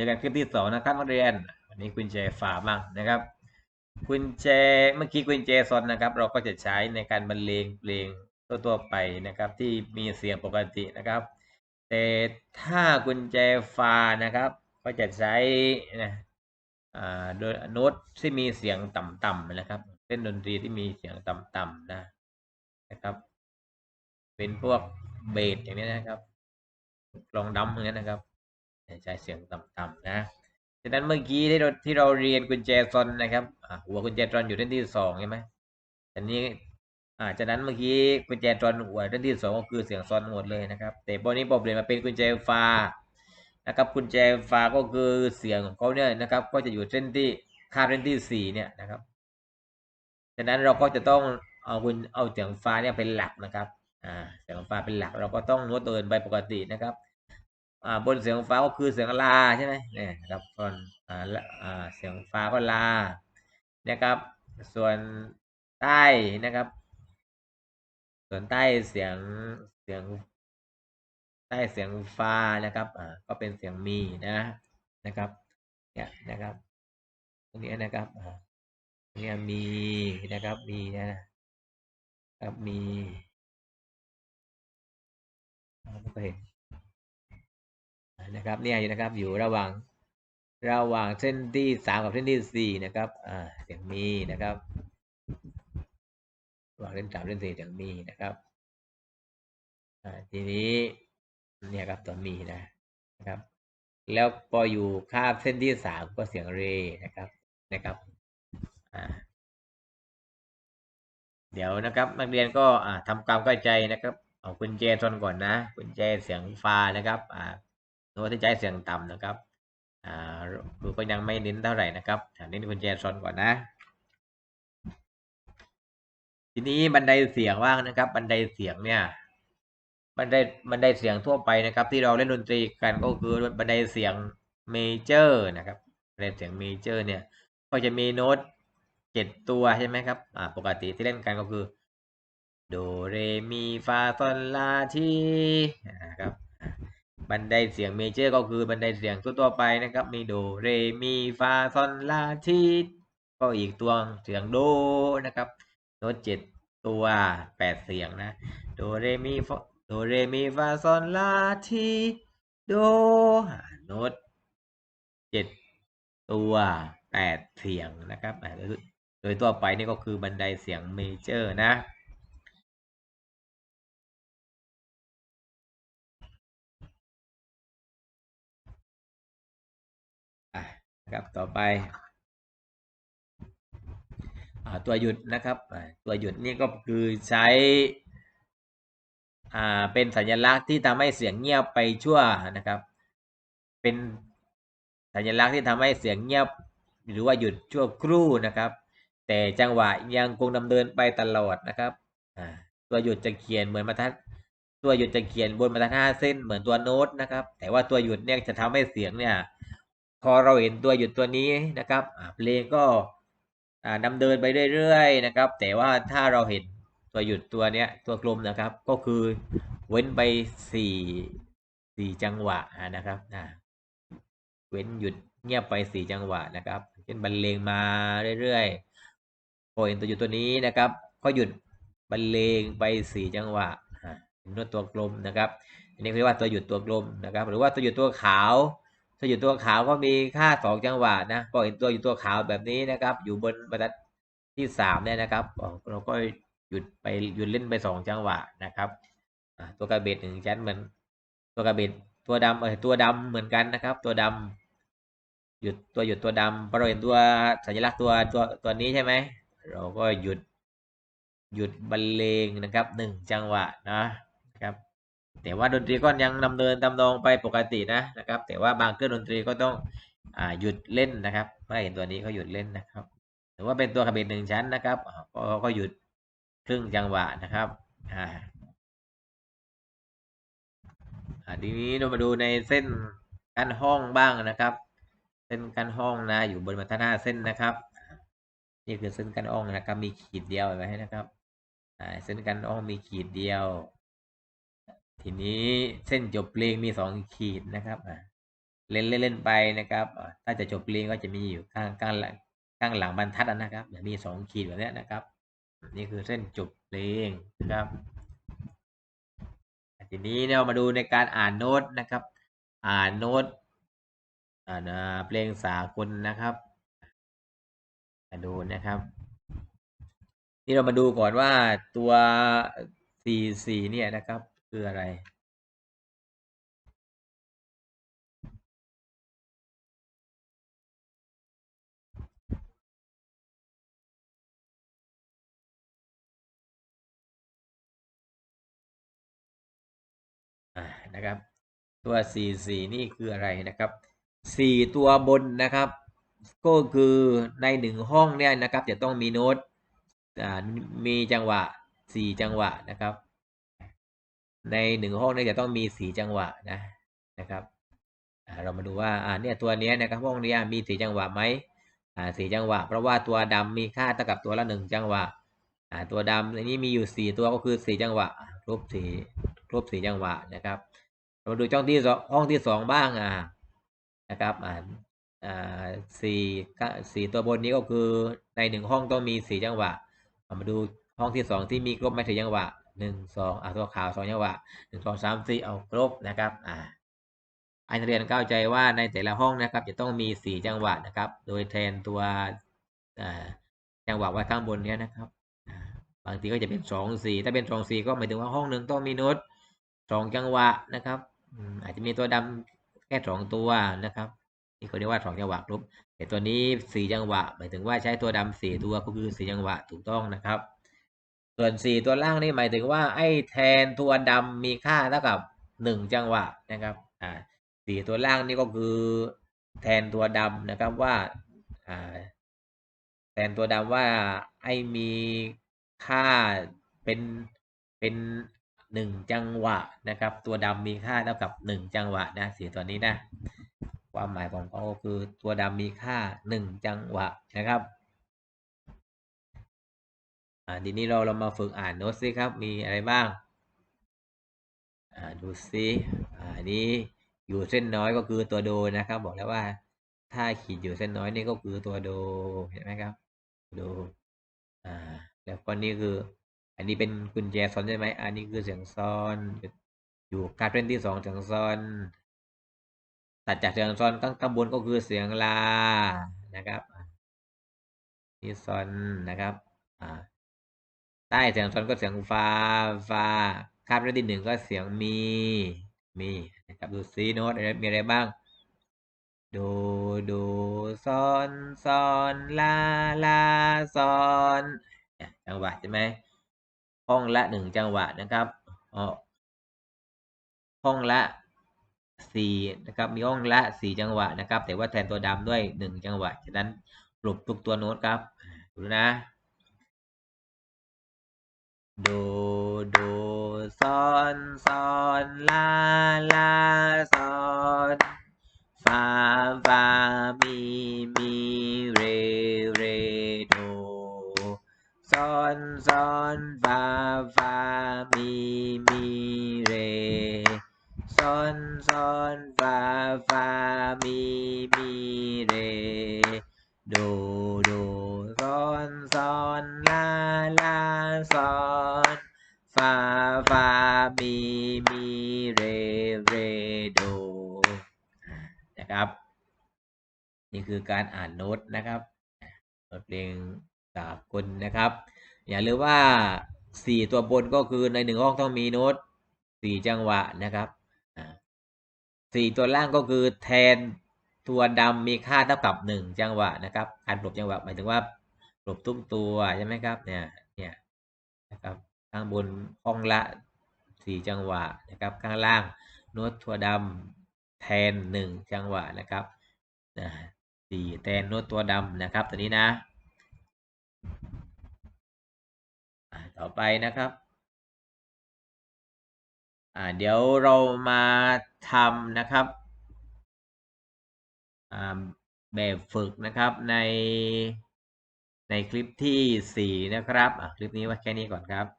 อกันคลิปที่สองนะครับนักเรียนวันนี้กุญแจฝาบ้างนะครับกุญแจเมื่อกี้กุญแจซอนนะครับ เราก็จะใช้ในการบรรเลงเพลงทั่วๆไปนะครับ ที่มีเสียงปกตินะครับ แต่ถ้ากุญแจฟานะครับ ก็จะใช้นะอ่าโดยโน้ตที่มีเสียงต่ำๆนะครับเล่นดนตรีที่มีเสียงต่ำๆนะนะครับ เป็นพวกเบสอย่างนี้นะครับ ลองดำอย่างนี้นะครับ ใช้เสียงต่ำๆนะฉะนั้นเมื่อกี้ที่เราที่เราเรียนกุญแจซอนนะครับหัวกุญแจตรอนอยู่เส้นที่สองใช่ไหมอันนี้อ่าจากนั้นเมื่อกี้กุญแจตรอนหัวเส้นที่สองก็คือเสียงซอนหมดเลยนะครับ แต่พอนี้พอเปลี่ยนมาเป็นกุญแจฟานะครับกุญแจฟาก็คือเสียงของเขาเนี่ยนะครับ ก็จะอยู่เส้นที่คาเส้นที่สี่เนี่ยนะครับฉะนั้นเราก็จะต้องเอากุญเอาเสียงฟ้าเนี่ยเป็นหลักนะครับ อ่า เสียงฟ้าเป็นหลักเราก็ต้องโน้ตตัวอื่นไปปกตินะครับ อ่าบนเสียงฟ้าก็คือเสียงลาใช่ไหมเนี่ยครับส่วนอ่าอ่าเสียงฟ้าก็ลานะครับ ส่วนใต้นะครับ ส่วนใต้เสียงเสียง ใต้เสียงฟ้านะครับอ่าก็เป็นเสียงมีนะนะครับเนี่ยนะครับ ตรงนี้นะครับอ่าเนี่ยมีนะครับมีนะครับมีไม่เห็น นะครับเนี่ยนะครับอยู่ระหว่างระหว่างเส้นที่สามกับเส้นที่สี่นะครับอ่าเสียงมีนะครับระหว่างเส้นสามเส้นสี่เสียงมีนะครับอ่าทีนี้เนี่ยครับตัวมีนะนะครับ แล้วพออยู่คาบเส้นที่สามก็เสียงเรนะครับนะครับอ่าเดี๋ยวนะครับ นักเรียนก็อ่าทำความเข้าใจนะครับเอากุญแจซอนก่อนนะกุญแจเสียงฟานะครับอ่า โน้ตที่ใช้เสียงต่ำนะครับอ่าดูก็ยังไม่เน้นเท่าไหร่นะครับเน้นกุญแจซอนก่อนนะ ทีนี้บันไดเสียงว่างนะครับ บันไดเสียงเนี่ยบันไดบันไดเสียงทั่วไปนะครับ ที่เราเล่นดนตรีกันก็คือบันไดเสียงเมเจอร์นะครับบันไดเสียงเมเจอร์เนี่ย ก็จะมีโน้ตเจ็ดตัวใช่ไหมครับอ่าปกติที่เล่นกันก็คือโดเรมีฟาซอนลาทีนะครับ บันไดเสียงเมเจอร์ก็คือบันไดเสียงทั่วไปนะครับ มีโดเรมีฟาซอนลาทีก็อีกตัวเสียงโดนะครับโน้ตเจ็ดตัวแปดเสียงนะโดเรมีฟโดเรมีฟาซอนลาทีโดโน้ตเจ็ดตัวแปดเสียงนะครับโดยตัวไปนี่ก็คือบันไดเสียงเมเจอร์นะ ครับต่อไปตัวหยุดนะครับตัวหยุดนี่ก็คือใช้เป็นสัญลักษณ์ที่ทำให้เสียงเงียบไปชั่วนะครับ เป็นสัญลักษณ์ที่ทำให้เสียงเงียบ หรือว่าหยุดชั่วครู่นะครับ แต่จังหวะยังคงดำเนินไปตลอดนะครับตัวหยุดจะเขียนเหมือนบรรทัดตัวหยุดจะเขียนบนบรรทัดห้าเส้นเหมือนตัวโน้ตนะครับ แต่ว่าตัวหยุดเนี่ยจะทำให้เสียงเนี่ย พอเราเห็นตัวหยุดตัวนี้นะครับเพลงก็ดำเนินไปเรื่อยๆนะครับ แต่ว่าถ้าเราเห็นตัวหยุดตัวเนี้ยตัวกลมนะครับ ก็คือเว้นไปสี่สี่จังหวะนะครับเว้นหยุดเงียบไปสี่จังหวะนะครับเช่นบรรเลงมาเรื่อยๆพอเห็นตัวหยุดตัวนี้นะครับ ก็หยุดบรรเลงไปสี่จังหวะเป็นตัวกลมนะครับอันนี้เรียกว่าตัวหยุดตัวกลมนะครับ หรือว่าตัวหยุดตัวขาว ถ้าอยู่ตัวขาวก็มีค่าสองจังหวะนะพอเห็นตัวอยู่ตัวขาวแบบนี้นะครับ อยู่บนบรรทัดที่สามเนี่ยนะครับเราก็หยุดไปหยุดเล่นไปสองจังหวะนะครับตัวกระเบ็ดหนึ่งชั้นเหมือน ตัวกระเบ็ดตัวดำเออตัวดำเหมือนกันนะครับ ตัวดำหยุดตัวหยุดตัวดำพอเราเห็นตัวสัญลักษณ์ตัวตัวตัวนี้ใช่ไหมเราก็หยุดหยุดบรรเลงนะครับหนึ่งจังหวะนะ แต่ว่าดนตรีก็ยังดำเนินตำนองไปปกตินะนะครับ แต่ว่าบางเครื่องดนตรีก็ต้องอหยุดเล่นนะครับเมื่อเห็นตัวนี้เขาหยุดเล่นนะครับหรือว่าเป็นตัวขบิดหนึ่งชั้นนะครับก็ก็หยุดครึ่งจังหวะนะครับอ่าทีนี้เรามาดูในเส้นกันห้องบ้างนะครับ เส้นกันห้องนะอยู่บนบรรทัดห้าเส้นนะครับ นี่คือเส้นกันห้องนะครับ มีขีดเดียวไว้ให้นะครับเส้นกันห้องมีขีดเดียว ทีนี้เส้นจบเพลงมีสองขีดนะครับเล่นเล่นเล่นไปนะครับ ถ้าจะจบเพลงก็จะมีอยู่ข้างข้างหลังข้างหลังบรรทัดนะครับจะมีสองขีดแบบนี้นะครับ นี่คือเส้นจบเพลงนะครับ ทีนี้เรามาดูในการอ่านโน้ตนะครับ อ่านโน้ตอ่านเพลงสากลนะครับมาดูนะครับ นี่เรามาดูก่อนว่าตัวสีสีเนี่ยนะครับ คืออะไรนะครับ ตัวสี่สี่นี่คืออะไรนะครับสี่ตัวบนนะครับ ก็คือในหนึ่งห้องเนี่ยนะครับ จะต้องมีโน้ตมีจังหวะสี่จังหวะนะครับ ในหนึ่งห้องเนี่ยจะต้องมีสีจังหวะนะนะครับเรามาดูว่าอ่าเนี่ยตัวนี้นะครับห้องนี้มีสีจังหวะไหมอ่าสีจังหวะ เพราะว่าตัวดำมีค่าเท่ากับตัวละหนึ่งจังหวะอ่าตัวดำอันนี้มีอยู่สี่ตัวก็คือสี่จังหวะครบสี่ครบสี่จังหวะนะครับเราดูช่องที่ห้องที่สองบ้างอ่านะครับอ่าอ่าสี่สี่ตัวบนนี้ก็คือในหนึ่งห้องต้องมีสี่จังหวะเอามาดูห้องที่สองที่มีครบไหมสี่จังหวะ หนึ่งสองอ่าตัวขาวสองจังหวะหนึ่งสองสามสี่เอาครบนะครับอ่าให้นักเรียนเข้าใจว่าในแต่ละห้องนะครับ จะต้องมีสี่จังหวะนะครับ โดยแทนตัวจังหวะไว้ข้างบนเนี้ยนะครับบางทีก็จะเป็นสองสี่ถ้าเป็นสองสี่ก็หมายถึงว่าห้องหนึ่งต้องมีโน้ตสองจังหวะนะครับอาจจะมีตัวดำแค่สองตัวนะครับนี่เขาเรียกว่าสองจังหวะครบแต่ตัวนี้สี่จังหวะ หมายถึงว่าใช้ตัวดำสี่ตัวก็คือสี่จังหวะถูกต้องนะครับ ส่วนสี่ตัวล่างนี่หมายถึงว่าไอ้แทนตัวดำมีค่าเท่ากับหนึ่งจังหวะนะครับอ่าสี่ตัวล่างนี่ก็คือแทนตัวดำนะครับว่าอ่าแทนตัวดำว่าไอ้มีค่าเป็นเป็นหนึ่งจังหวะนะครับ ตัวดำมีค่าเท่ากับหนึ่งจังหวะนะสีตัวนี้นะความหมายของเขาก็คือตัวดำมีค่าหนึ่งจังหวะนะครับ อ่าทีนี้เราเรามาฝึกอ่านโน้ตสิครับ มีอะไรบ้าง อ่าดูสิอ่าอันนี้อยู่เส้นน้อยก็คือตัวโดนะครับ บอกแล้วว่า ถ้าขีดอยู่เส้นน้อยนี่ก็คือตัวโดเห็นไหมครับโดอ่าแล้วก็นี่คือ อันนี้เป็นกุญแจซ้อนใช่ไหมอันนี้คือเสียงซ้อนอยู่คาดเส้นที่สองเสียงซ้อนตัดจากเสียงซ้อนข้างบนก็คือเสียงลานะครับนี่ซ้อนนะครับอ่า ใต้เสียงซอนก็เสียงฟาฟาคาดเส้นที่หนึ่งก็เสียงมี มีนะครับดูซีโน้ตมีอะไรบ้างดโดซอนซอนลาลาซอนจังหวะใช่ไหมห้องละหนึ่งจังหวะนะครับอ๋อห้องละสี่นะครับมีห้องละสี่จังหวะนะครับ แต่ว่าแทนตัวดำด้วยหนึ่งจังหวะฉะนั้นปลุกทุกตัวโน้ตครับดูนะ โดโดซอนซอนลาลาซอนฟาฟามีมีเรเรโด มีมีเรเรโดนะครับ นี่คือการอ่านโน้ตนะครับโน้ตเพลงสากลนะครับ อย่าลืมว่าสี่ตัวบนก็คือในหนึ่งห้องต้องมีโน้ตสี่จังหวะนะครับสี่ตัวล่างก็คือแทนตัวดำมีค่าเท่ากับหนึ่งจังหวะนะครับการปลบจังหวะหมายถึงว่าปลบทุกตัวใช่ไหมครับเนี่ยเนี่ยนะครับข้างบนห้องละ สี่จังหวะนะครับ ข้างล่างโน้ตตัวดำแทนหนึ่งจังหวะนะครับนะสี่แทนโน้ตตัวดำนะครับตัวนี้นะ ต่อไปนะครับเดี๋ยวเรามาทำนะครับแบบฝึกนะครับในในคลิปที่สี่นะครับคลิปนี้ไว้แค่นี้ก่อนครับ